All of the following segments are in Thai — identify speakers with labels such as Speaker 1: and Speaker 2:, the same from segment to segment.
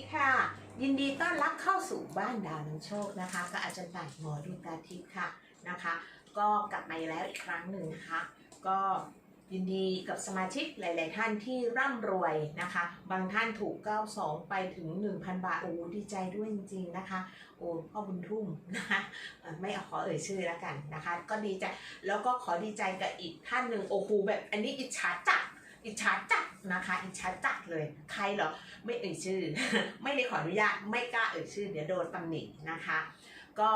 Speaker 1: ดีค่ะ ยินดีต้อนรับเข้าสู่บ้านดาวน้ำโชคนะคะกับอาจารย์ต่ายหมอดูตาทิพย์ค่ะนะคะ ก็กลับมาอีกแล้วอีกครั้งหนึ่งนะคะ ก็ยินดีกับสมาชิกหลาย ๆ ท่านที่ร่ำรวยนะคะ บางท่านถูก 92 ไปถึง 1,000 บาท โอ้ดีใจด้วยจริง ๆ นะคะ โอ้พ่อบุญทุ่มนะคะไม่ขอเอ่ยชื่อแล้วกันนะคะ ก็ดีใจ แล้วก็ขอดีใจกับอีกท่านหนึ่งโอ้โหแบบอันนี้อิจฉาจัด อิจฉาจัดนะคะ อิจฉาจัดเลย ใครเหรอ ไม่เอ่ยชื่อ ไม่ได้ขออนุญาต ไม่กล้าเอ่ยชื่อ เดี๋ยวโดนตำหนินะคะ ก็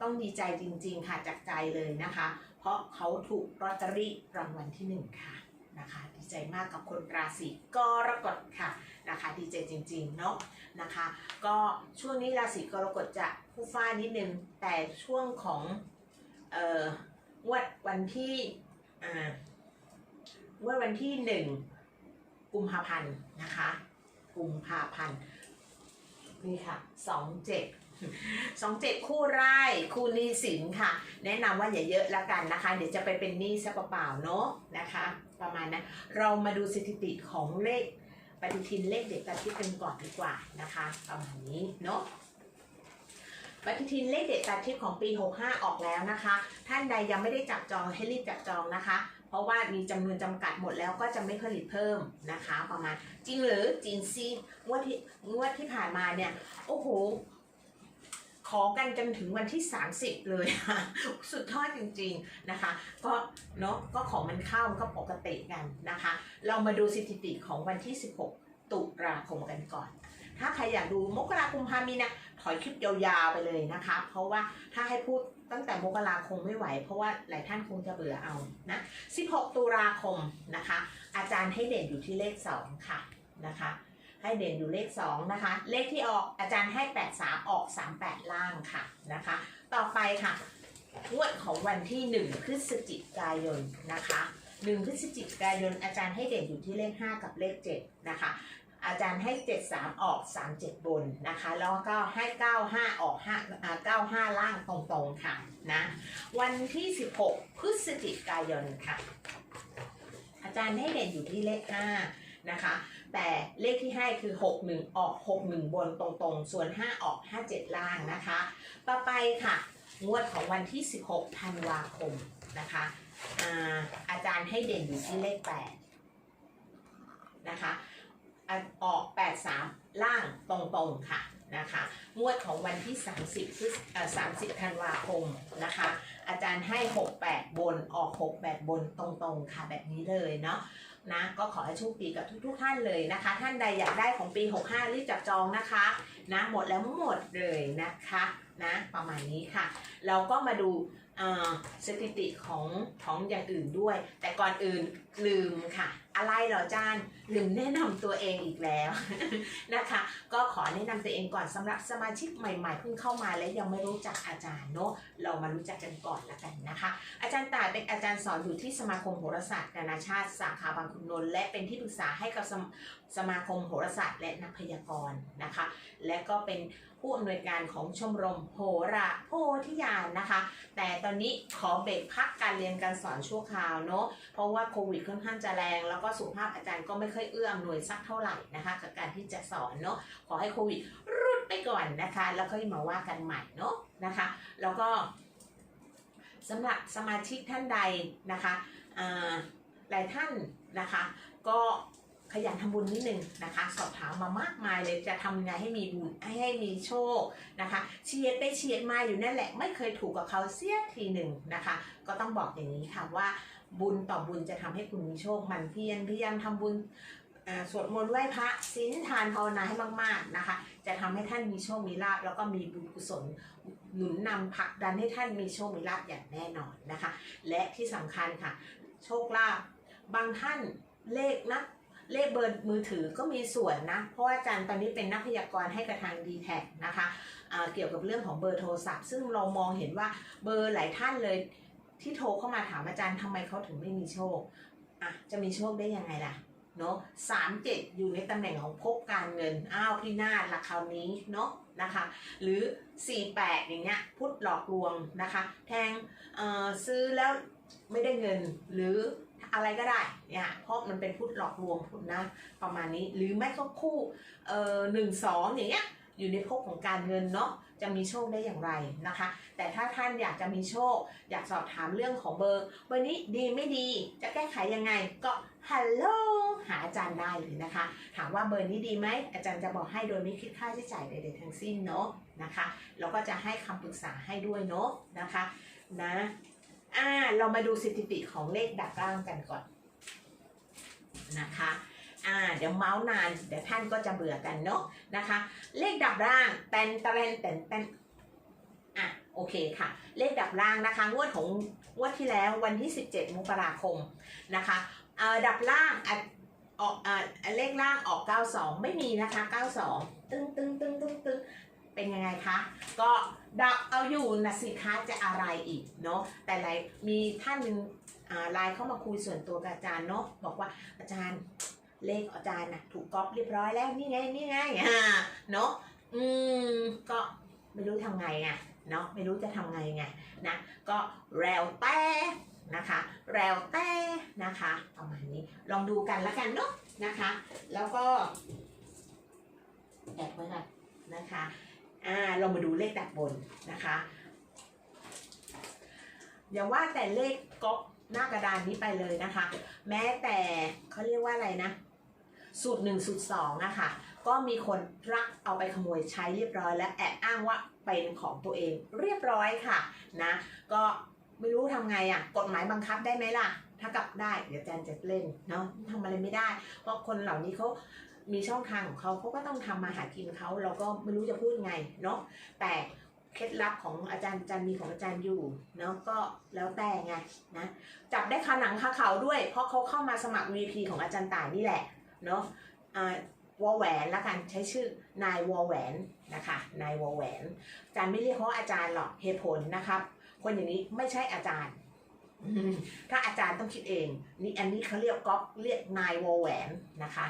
Speaker 1: ต้องดีใจจริง ๆ ค่ะจากใจเลยนะคะ เพราะเขาถูกลอตเตอรี่รางวัลที่หนึ่งค่ะนะคะดีใจมากกับคนราศีกรกฎค่ะนะคะดีใจจริงๆเนาะนะคะ ก็ช่วงนี้ราศีกรกฎจะผู้ฟ้านิดนึงแต่ช่วงของเอ่องวดวันที่อ่า งวดวันที่หนึ่งกุมภาพันธ์นะคะ กุมภาพันธ์นี่ค่ะสองเจ็ดสองเจ็ดคู่ไร่คู่หนี้สินค่ะ แนะนำว่าอย่าเยอะละกันนะคะ เดี๋ยวจะไปเป็นหนี้ซะเปล่าๆเนาะนะคะ ประมาณนั้นเรามาดูสถิติของเลขปฏิทินเลขเด็กตาทิพย์กันก่อนดีกว่านะคะ ประมาณนี้เนาะปฏิทินเลขเด็ดตาทิพย์ของปี 65 ออกแล้วนะคะ ท่านใดยังไม่ได้จับจองให้รีบจับจองนะคะ เพราะว่ามีจำนวนจำกัดหมดแล้วก็จะไม่ผลิตเพิ่มนะคะ ประมาณจริงหรือจริงซีงวดที่งวดที่ผ่านมาเนี่ย โอ้โห ขอกันจนถึงวันที่ 30 เลยสุดทอดจริง ๆนะคะ ก็เนาะก็ของมันเข้าก็ปกติกันนะคะ เรามาดูสถิติของวันที่ 16 ตุลาคมกันก่อนถ้าใครอยากดูมกราคมพามีนะถอยคลิปยาวๆไปเลยนะคะ เพราะว่าถ้าให้พูด ตั้งแต่มกราคงไม่ไหว เพราะว่าหลายท่านคงจะเบื่อเอานะ16 ตุลาคมนะคะ อาจารย์ให้เด่นอยู่ที่เลข 2 ค่ะนะคะ ให้เด่นอยู่เลข 2 นะคะ เลขที่ออกอาจารย์ให้ 8 3 ออก 3 8 ล่างค่ะนะคะ ต่อไปค่ะงวดของวันที่ 1 พฤศจิกายนนะคะ 1 พฤศจิกายนอาจารย์ให้เด่นอยู่ที่เลข 5 กับเลข 7 นะคะ อาจารย์ให้ 7 3 ออก 3 7 บนนะคะ แล้วก็ให้ 9 5 ออก5อ่า9 5 ล่างตรงๆค่ะนะวันที่ 16 พฤศจิกายนค่ะ อาจารย์ให้เด่นอยู่ที่เลข 5 นะคะ แต่เลขที่ให้คือ 61 ออก 61 บนตรงๆ ส่วน 5 ออก 57 ล่างนะคะ ต่อไปค่ะ งวดของวันที่ 16 ธันวาคมนะคะอาอาจารย์ให้เด่นอยู่ที่เลข 8 นะคะ ออก 83 ล่างตรงๆค่ะนะคะงวดของวันที่ 30พฤศเอ่อ30 ธันวาคมนะคะ อาจารย์ให้ 68 บนออก 68 บนตรงๆค่ะแบบนี้เลยเนาะนะก็ขอให้โชคดีกับทุก ๆ ท่านเลยนะคะ ท่านใดอยากได้ของปี 65 รีบจับจองนะคะนะหมดแล้วหมดเลยนะคะนะประมาณนี้ค่ะ เราก็มาดูสถิติของของอย่างอื่นด้วย แต่ก่อนอื่น ลืมค่ะ อะไรเหรออาจารย์ลืมแนะนำตัวเองอีกแล้วนะคะ ก็ขอแนะนำตัวเองก่อนสำหรับสมาชิกใหม่ๆเพิ่งเข้ามาและยังไม่รู้จักอาจารย์เนาะเรามารู้จักกันก่อนละกันนะคะ อาจารย์ตายเป็นอาจารย์สอนอยู่ที่สมาคมโหราศาสตร์นานาชาติสาขาบางขุนนนท์และเป็นที่ปรึกษาให้กับสมสมาคมโหราศาสตร์และนักพยากรณ์นะคะ และก็เป็นผู้อำนวยการของชมรมโหราโพธิญาณนะคะ แต่ตอนนี้ขอเบรกพักการเรียนการสอนชั่วคราวเนาะเพราะว่าโควิดค่อนข้างจะแรง แล้วก็สุขภาพอาจารย์ก็ไม่ค่อยเอื้ออำนวยสักเท่าไหร่นะคะกับการที่จะสอนเนาะขอให้โควิดรุดไปก่อนนะคะ แล้วค่อยมาว่ากันใหม่เนาะนะคะ แล้วก็สำหรับสมาชิกท่านใดนะคะหลายท่านนะคะ ก็ขยันทำบุญนิดนึงนะคะ สอบถามมามากมายเลยจะทำไงให้มีบุญให้มีโชคนะคะเฉียดไปเฉียดมาอยู่นั่นแหละ ไม่เคยถูกกับเขาเสียทีหนึ่งนะคะ ก็ต้องบอกอย่างนี้ค่ะว่า บุญต่อบุญจะทำให้คุณมีโชคหมันเพียรพยายามทำบุญอ่าสวดมนต์ไหว้พระศีลทานภาวนาให้มากๆนะคะ จะทำให้ท่านมีโชคมีลาภแล้วก็มีบุญกุศลหนุนนำผลักดันให้ท่านมีโชคมีลาภอย่างแน่นอนนะคะ และที่สำคัญค่ะ โชคลาภบางท่านเลขนะเลขเบอร์มือถือก็มีส่วนนะ เพราะว่าอาจารย์ตอนนี้เป็นนักพยากรณ์ให้กับทาง d t แทนะคะอ่าเกี่ยวกับเรื่องของเบอร์โทรศัพท์ ซึ่งเรามองเห็นว่าเบอร์หลายท่านเลย ที่โทรเข้ามาถามอาจารย์ทำไมเขาถึงไม่มีโชคอะจะมีโชคได้ยังไงล่ะเนาะสามเจ็ดอยู่ในตำแหน่งของภพการเงิน อ้าวพี่นาศละคราวนี้เนาะนะคะ หรือ 48 อย่างเงี้ยพุทธหลอกลวงนะคะ แทงเอ่อซื้อแล้วไม่ได้เงินหรืออะไรก็ได้เนี่ยเพราะมันเป็นพุทธหลอกลวงนะประมาณนี้หรือไม่ก็คู่เอ่อหนึ่งสองอย่างเงี้ยอยู่ในภพของการเงินเนาะ จะมีโชคได้อย่างไรนะคะ แต่ถ้าท่านอยากจะมีโชค อยากสอบถามเรื่องของเบอร์เบอร์นี้ดีไม่ดีจะแก้ไขยังไงก็ฮัลโหลหาอาจารย์ได้เลยนะคะ ถามว่าเบอร์นี้ดีไหมอาจารย์จะบอกให้โดยไม่คิดค่าใช้จ่ายใดๆทั้งสิ้นเนาะนะคะแล้วก็จะให้คำปรึกษาให้ด้วยเนาะนะคะนะอ่าเรามาดูสถิติของเลขดับร่างกันก่อนนะคะ อ่าเดี๋ยวเมาส์นานเดี๋ยวท่านก็จะเบื่อกันเนาะนะคะ เลขดับร่างแตนตะเรนแตนแตนอะโอเคค่ะ เลขดับร่างนะคะงวดของงวดที่แล้ววันที่ 17มกราคมนะคะเอ่อดับล่างอะออกอ่าเลขล่างออก 92 ไม่มีนะคะ 92 ตึ้งตึ้งตึ้งตึ้งตึ้งเป็นยังไงคะ ก็ดับเอาอยู่นะสิคะจะอะไรอีกเนาะแต่ไรมีท่านหนึ่งอ่าไลน์เข้ามาคุยส่วนตัวกับอาจารย์เนาะบอกว่าอาจารย์ เลขอาจารย์นะถูกก๊อปเรียบร้อยแล้วนี่ไงนี่ไงอ่าเนาะอืมก็ไม่รู้ทำไงไงเนาะไม่รู้จะทำไงไงนะก็แล้วแต่นะคะแล้วแต่นะคะประมาณนี้ลองดูกันล้วกันเนาะนะคะ แล้วก็แอบไว้ก่อนนะคะอ่าเรามาดูเลขดับบนนะคะอย่าว่าแต่เลขก๊อกหน้ากระดานนี้ไปเลยนะคะ แม้แต่เขาเรียกว่าอะไรนะ สูตรหนึ่งสูตรสองนะคะก็มีคนรักเอาไปขโมยใช้เรียบร้อย และแอบอ้างว่าเป็นของตัวเองเรียบร้อยค่ะนะก็ไม่รู้ทำไงอะ่ะกฎหมายบังคับได้ไหมล่ะ ถ้ากลับได้เดี๋ยวแจนจะเล่นเนาะทำอะไรไม่ได้ เพราะคนเหล่านี้เขามีช่องทางของเขาเขาก็ต้องทำมาหากินเขาเราก็ไม่รู้จะพูดไงเนาะแต่เคล็ดลับของอาจารย์อาจารย์มีของอาจารย์อยู่เนาะก็แล้วแต่ไงนะจับได้คาหนังคาเขาด้วย เพราะเขาเข้ามาสมัคร VP ของอาจารย์ต่ายนี่แหละ เนาะอ่าวอแหวนละกันใช้ชื่อนาย วอแหวนนะคะนายวอแหวน อาจารย์ไม่เรียกเขาอาจารย์หรอกเหตุผลนะครับ คนอย่างนี้ไม่ใช่อาจารย์ ถ้าอาจารย์ต้องคิดเองนี่อันนี้เขาเรียกก๊อปเรียกนายวอแหวนนะคะ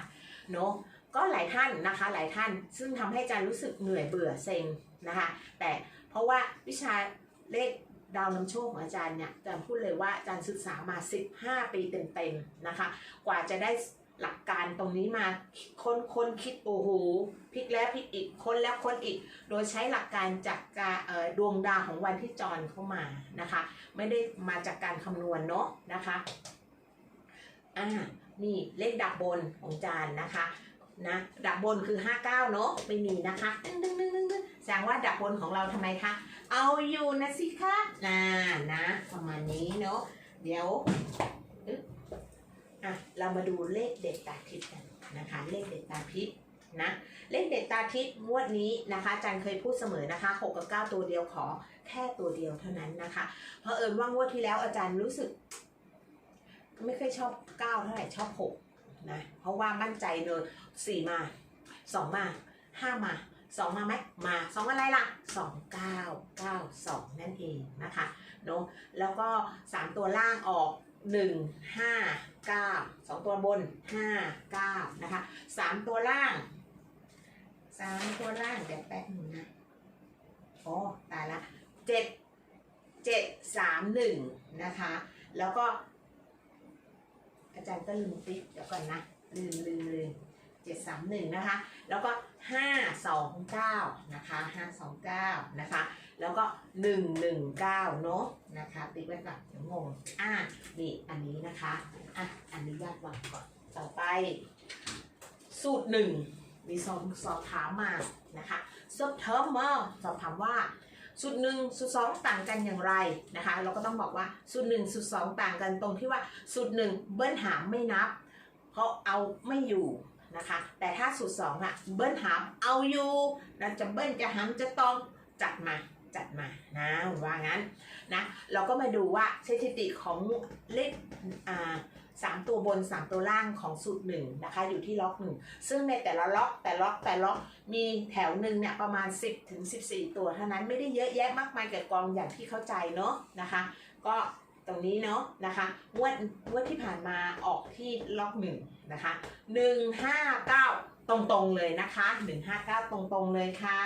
Speaker 1: เนอะก็หลายท่านนะคะหลายท่านซึ่งทำให้อาจารย์รู้สึกเหนื่อยเบื่อเซ็งนะคะ แต่เพราะว่าวิชาเลขดาวนำโชคของอาจารย์เนี่ยอาจารย์พูดเลยว่าอาจารย์ศึกษามา 15 ปีเต็มๆนะคะ กว่าจะได้ หลักการตรงนี้มาค้นค้นคิดโอ้โหพลิกแล้วพลิกอีกค้นแล้วค้นอีก โดยใช้หลักการจากการดวงดาวของวันที่จรเข้ามานะคะ ไม่ได้มาจากการคำนวณเนาะนะคะอ่านี่เลขดับบนของจานนะคะนะดับบนคือ 59 เนอะไม่มีนะคะตึ้งตึ้งตึ้งตึ้งตึ้งแสดงว่าดับบนของเราทำไมคะ เอาอยู่นะสิคะนะนะ ประมาณนี้เนอะเดี๋ยว อะเรามาดูเลขเด็ดตาทิพย์กันนะคะเลขเด็ดตาทิพย์นะเลขเด็ดตาทิพย์งวดนี้นะคะอาจันเคยพูดเสมอนะคะ6กับ9ตัวเดียวขอแค่ตัวเดียวเท่านั้นนะคะเพราะเอิญว่างวดที่แล้วอาจารย์รู้สึก ไม่เคยชอบเก้าเท่าไหร่ชอบหกนะเพราะว่ามั่นใจเลยสี่มาสองมาห้ามาสองมาไหมมาสองอะไรล่ะสองเก้าเก้าสองนั่นเองนะคะเนาะแล้วก็สามตัวล่างออกหนึ่งห้าเก้าสองตัวบนห้าเก้านะคะสามตัวล่างสามตัวล่าง เดี๋ยวแป๊บหนึงนะโอ้ตายละเจ็ดเจ็ดสามหนึ่งนะคะ แล้วก็ อาจารย์ก็ลืมติ๊กเดี๋ยวก่อนนะ ลืมลืมลืม เจ็ดสามหนึ่งนะคะ แล้วก็ห้าสองเก้านะคะห้าสองเก้านะคะ แล้วก็หนึ่งหนึ่งเก้านาะนะคะ ติ๊กไว้ก่อนเดี๋ยวงง อะนี่อันนี้นะคะ อะอันนี้ญาติวางก่อน ต่อไป สูตรหนึ่งมีสอบสอบถามมานะคะสอบเทอมมาสอบถามว่าสูตรหนึ่งสูตรสองต่างกันอย่างไรนะคะ เราก็ต้องบอกว่าสูตรหนึ่งสูตรสองต่างกันตรงที่ว่าสูตรหนึ่งเบิ้ลหามไม่นับ เพราะเอาไม่อยู่ นะคะ แต่ถ้าสูตรสองอะเบิ้ลหามเอาอยู่นะจะเบิ้ลจะหามจะต้องจัดมาจัดมานะว่างั้นนะเราก็มาดูว่าสถิติของเลขอ่าสามตัวบนสามตัวล่างของสูตรหนึ่งนะคะอยู่ที่ล็อกหนึ่งซึ่งในแต่ละล็อกแต่ล็อกแต่ล็อกมีแถวหนึ่งเนี่ยประมาณ 10ถึง14 ตัวเท่านั้นไม่ได้เยอะแยะมากมายเกิดกองอย่างที่เข้าใจเนาะนะคะ ก็ตรงนี้เนาะนะคะงวดงวดที่ผ่านมาออกที่ล็อกหนึ่ง นะคะ159 ตรงๆเลยนะคะ159 ตรงๆเลยค่ะ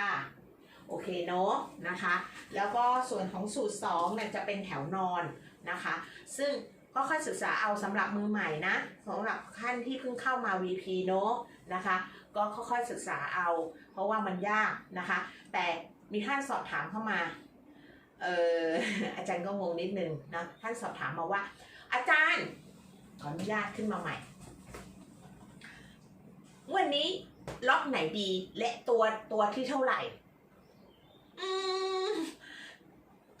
Speaker 1: โอเคเนาะนะคะ แล้วก็ส่วนของสูตร2เนี่ยจะเป็นแถวนอนนะคะ ซึ่งก็ค่อยศึกษาเอาสำหรับมือใหม่นะสำหรับท่านที่เพิ่งเข้ามา VP เนอะนะคะ ก็ค่อยๆศึกษาเอา เพราะว่ามันยากนะคะ แต่มีท่านสอบถามเข้ามาเอออาจารย์ก็งงนิดนึงนะท่านสอบถามมาว่า อาจารย์ขออนุญาตขึ้นมาใหม่ วันนี้ล็อกไหนดีและตัวตัวที่เท่าไหร่ อืม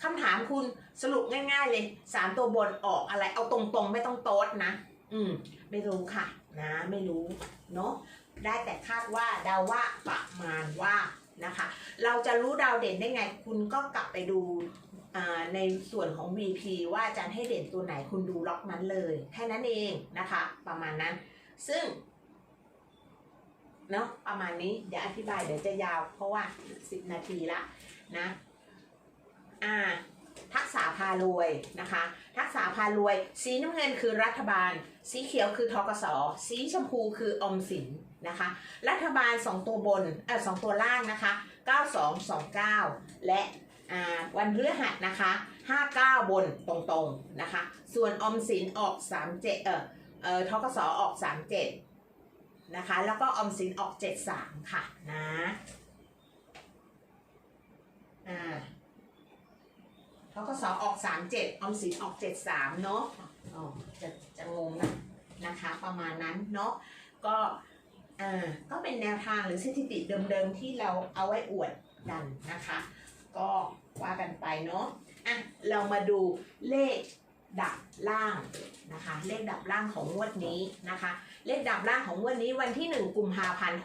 Speaker 1: คำถามคุณสรุปง่าย ๆ เลยสามตัวบนออกอะไร เอาตรงๆ ไม่ต้องโต๊ดนะ อืม ไม่รู้ค่ะ นะไม่รู้เนาะได้แต่คาดว่าเดาว่าประมาณว่านะคะ เราจะรู้ดาวเด่นได้ไง คุณก็กลับไปดูในส่วนของ VP ว่าอาจารย์ให้เด่นตัวไหนคุณดูล็อกนั้นเลย แค่นั้นเองนะคะ ประมาณนั้น ซึ่ง เนาะประมาณนี้เดี๋ยวอธิบายเดี๋ยวจะยาว เพราะว่า10นาทีละนะอ่าทักษาพารวยนะคะ ทักษาพารวย สีน้ำเงินคือรัฐบาล สีเขียวคือทกสสีชมพูคืออมสินนะคะ รัฐบาล 2 ตัวบนเออสองตัวล่างนะคะ 9229 และอ่าวันพฤหัสนะคะ 59 บนตรงๆนะคะ ส่วนออมสินออก 37 เออเออทกสออก 37 นะคะ แล้วก็ออมสินออก 73 ค่ะนะอ่าทกสออก 37 ออมสินออก 73 เนาะอ๋อจะจะงงนะนะคะ ประมาณนั้นเนาะก็อ่าก็เป็นแนวทางหรือสถิติเดิมๆ ที่เราเอาไว้อวดกันนะคะ ก็ว่ากันไปเนาะอะเรามาดูเลขดับล่างนะคะ เลขดับล่างของงวดนี้นะคะ เลขดับล่างของวดนี้วันที่ 1 กุมภาพันธ์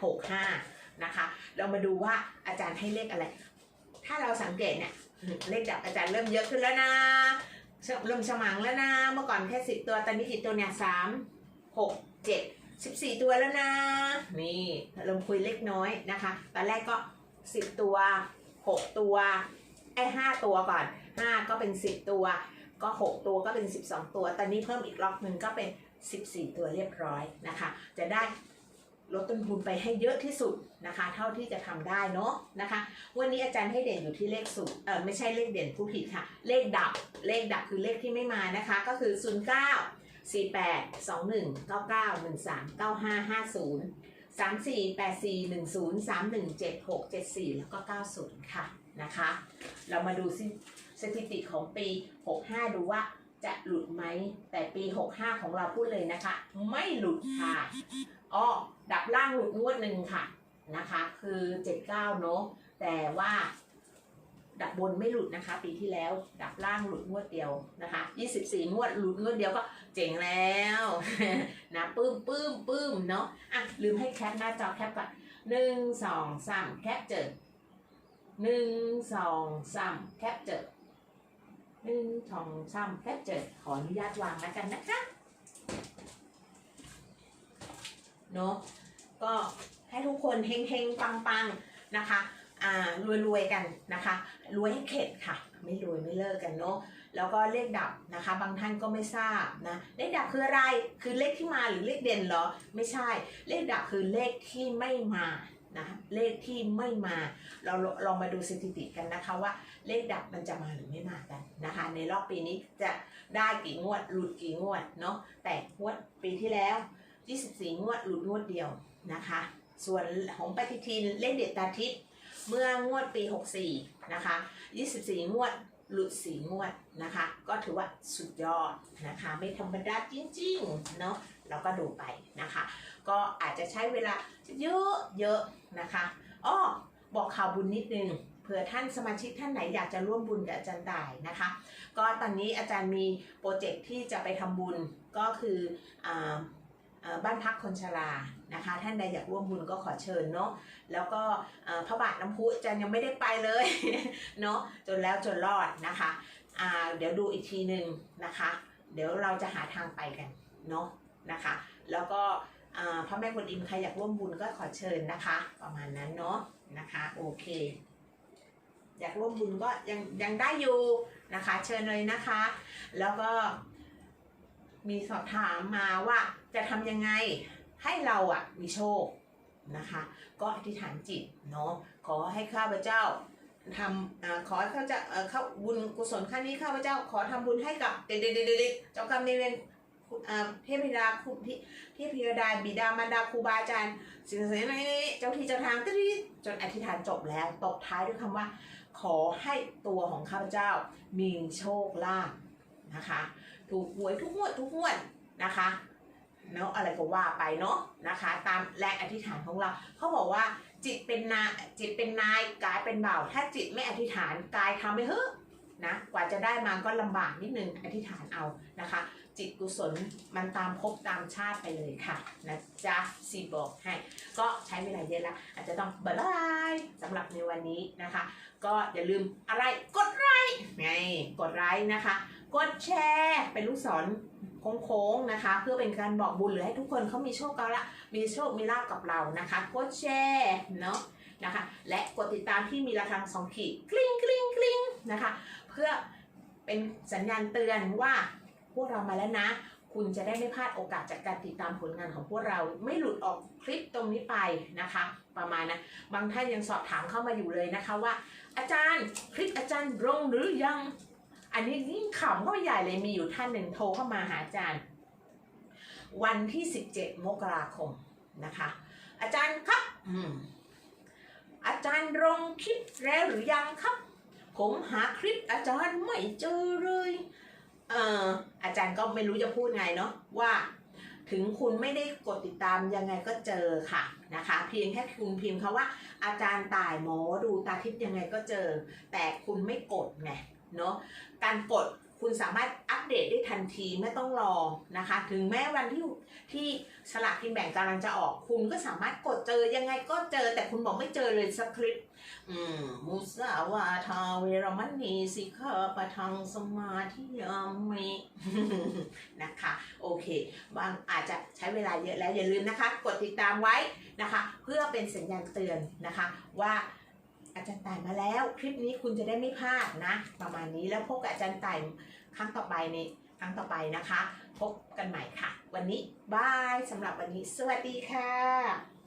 Speaker 1: 65นะคะ เรามาดูว่าอาจารย์ให้เลขอะไร ถ้าเราสังเกตเนี่ยเลขดับอาจารย์เริ่มเยอะขึ้นแล้วนะเริ่มฉมังแล้วนะ เมื่อก่อนแค่สิบตัวตอนนี้กี่ตัวเนี่ยสามหกเจ็ดสิบสี่ตัวแล้วนะ นี่เริ่มคุยเล็กน้อยนะคะ ตอนแรกก็สิบตัวหกตัวไอ้ห้าตัวก่อนห้าก็เป็นสิบตัว ก็หกตัวก็เป็นสิบสองตัว ตอนนี้เพิ่มอีกล็อกหนึ่งก็เป็น สิบสี่ตัวเรียบร้อยนะคะ จะได้ลดต้นทุนไปให้เยอะที่สุดนะคะ เท่าที่จะทำได้เนาะนะคะ วันนี้อาจารย์ให้เด่นอยู่ที่เลขสูตรเออไม่ใช่เลขเด่นผู้ผิดค่ะ เลขดับเลขดับคือเลขที่ไม่มานะคะ ก็คือ 0 9 4 8 2 1 9 9 1 3 9 5 5 0 3 4 8 4 1 0 3 1 7 6 7 4 แล้วก็ 90 ค่ะนะคะ เรามาดูสิสถิติของปี 65 ดูว่า จะหลุดไหม แต่ปี 65 ของเราพูดเลยนะคะ ไม่หลุดค่ะอ้อดับล่างหลุดงวดหนึ่งค่ะนะคะ คือ 79 เนอะแต่ว่าดับบนไม่หลุดนะคะ ปีที่แล้วดับล่างหลุดงวดเดียวนะคะ 24 งวดหลุดงวดเดียวก็เจ๋งแล้วนะปื้มปื้มปื้มเนาะอะลืมให้แคปหน้าจอแคปก่อนหนึ่งสองสามแคปเจอหนึ่งสองสามแคปเจอ หนึ่งสองสามแคปเจอขออนุญาตวางแล้วกันนะคะเนาะก็ให้ทุกคนเฮงเฮงปังปังๆนะคะอ่ารวยรวยๆกันนะคะ รวยให้เข็ดค่ะ ไม่รวยไม่เลิกกันเนาะแล้วก็เลขดับนะคะ บางท่านก็ไม่ทราบนะเลขดับคืออะไรคือเลขที่มาหรือเลขเด่นเหรอ ไม่ใช่เลขดับคือเลขที่ไม่มา นะเลขที่ไม่มาเราลองมาดูสถิติกันนะคะว่าเลขดับมันจะมาหรือไม่มากันนะคะ ในรอบปีนี้จะได้กี่งวดหลุดกี่งวดเนาะแต่งวดปีที่แล้ว 24 งวดหลุดงวดเดียวนะคะ ส่วนของปฏิทินเลขเด็ดตาทิพย์เมื่องวดปี 64 นะคะ 24 งวด หลุด4งวดนะคะ ก็ถือว่าสุดยอดนะคะ ไม่ธรรมดาจริงๆเนาะเราก็ดูไปนะคะ ก็อาจจะใช้เวลาเยอะๆนะคะอ้อบอกข่าวบุญนิดนึงเผื่อท่านสมาชิกท่านไหนอยากจะร่วมบุญกับอาจารย์ต่ายนะคะ ก็ตอนนี้อาจารย์มีโปรเจกต์ที่จะไปทำบุญก็คืออ่าเอ่อ บ้านพักคนชรานะคะ ท่านใดอยากร่วมบุญก็ขอเชิญเนาะแล้วก็พระบาทน้ำพุอาจันยังไม่ได้ไปเลยเนาะจนแล้วจนรอดนะคะเดี๋ยวดูอีกทีหนึ่งนะคะ เดี๋ยวเราจะหาทางไปกันเนาะนะคะ แล้วก็พระแม่กวนอิมใครอยากร่วมบุญก็ขอเชิญนะคะ ประมาณนั้นเนาะนะคะโอเค อยากร่วมบุญก็ยังยังได้อยู่นะคะ เชิญเลยนะคะ แล้วก็ มีสอบถามมาว่าจะทำยังไงให้เราอะมีโชคนะคะ ก็อธิษฐานจิตเนาะขอให้ข้าพเจ้าทำอขอให้เขาจะเอ่อเข้าบุญกุศลครั้งนี้ข้าพเจ้าขอทำบุญให้กับเด็กๆๆๆเจ้ากรรมนายเวรเทพธิดาคุณที่เทพธิดาบิดามารดาครูบาอาจารย์สิ่งศักดิ์สิทธิ์นี้เจ้าที่เจ้าทางตึ๊ดจนอธิษฐานจบแล้วตบท้ายด้วยคำว่า ขอให้ตัวของข้าพเจ้ามีโชคลาภ นะคะ ถูกหวยทุกงวดทุกงวดนะคะเนาะอะไรก็ว่าไปเนาะนะคะ ตามแรงอธิษฐานของเราเขาบอกว่าจิตเป็นนายจิตเป็นนายกายเป็นบ่าว ถ้าจิตไม่อธิษฐานกายทำไม่เฮ้นะกว่าจะได้มาก็ลำบากนิดนึงอธิษฐานเอานะคะ จิตกุศลมันตามภพตามชาติไปเลยค่ะนะจ๊ะซีบอกให้ก็ใช้เวลาเยอะแล้วอาจจะต้องบายบายสำหรับในวันนี้นะคะ ก็อย่าลืมอะไรกดไลค์ไงกดไลค์นะคะ กดแชร์เป็นลูกศรโค้งๆนะคะ เพื่อเป็นการบอกบุญหรือให้ทุกคนเขามีโชคกันละมีโชคมีลาภกับเรานะคะ กดแชร์เนาะนะคะ และกดติดตามที่มีระฆังสองขีดกริ๊งกริ๊งกริ๊งนะคะ เพื่อเป็นสัญญาณเตือนว่าพวกเรามาแล้วนะ คุณจะได้ไม่พลาดโอกาสจากการติดตามผลงานของพวกเราไม่หลุดออกคลิปตรงนี้ไปนะคะ ประมาณนะบางท่านยังสอบถามเข้ามาอยู่เลยนะคะว่า อาจารย์คลิปอาจารย์ลงหรือยัง อันนี้ยิ่งขำเข้าใหญ่เลยมีอยู่ท่านหนึ่งโทรเข้ามาหาอาจารย์ วันที่ 17 มกราคมนะคะ อาจารย์ครับอาจารย์ลงคลิปแล้วหรือยังครับ ผมหาคลิปอาจารย์ไม่เจอเลยเอออาจารย์ก็ไม่รู้จะพูดไงเนาะว่าถึงคุณไม่ได้กดติดตามยังไงก็เจอค่ะนะคะ เพียงแค่คุณพิมพ์คาว่า อาจารย์ตายหมอดูตาทิพย์ยังไงก็เจอ แต่คุณไม่กดไง เนาะการกดคุณสามารถอัปเดตได้ทันทีไม่ต้องรอนะคะ ถึงแม้วันที่ที่สลากกินแบ่งกำลังจะออก คุณก็สามารถกดเจอยังไงก็เจอแต่คุณบอกไม่เจอเลยสักคลิปอืมมุสาวาทาเวรมณีสิกขาปะทังสมาธิยามินะคะ โอเค บางอาจจะใช้เวลาเยอะแล้วอย่าลืมนะคะ กดติดตามไว้นะคะ เพื่อเป็นสัญญาณเตือนนะคะว่า อาจารย์ต่ายมาแล้ว คลิปนี้คุณจะได้ไม่พลาดนะ ประมาณนี้แล้วพบกับอาจารย์ต่ายครั้งต่อไปในครั้งต่อไปนะคะ พบกันใหม่ค่ะ วันนี้บายสำหรับวันนี้ สวัสดีค่ะ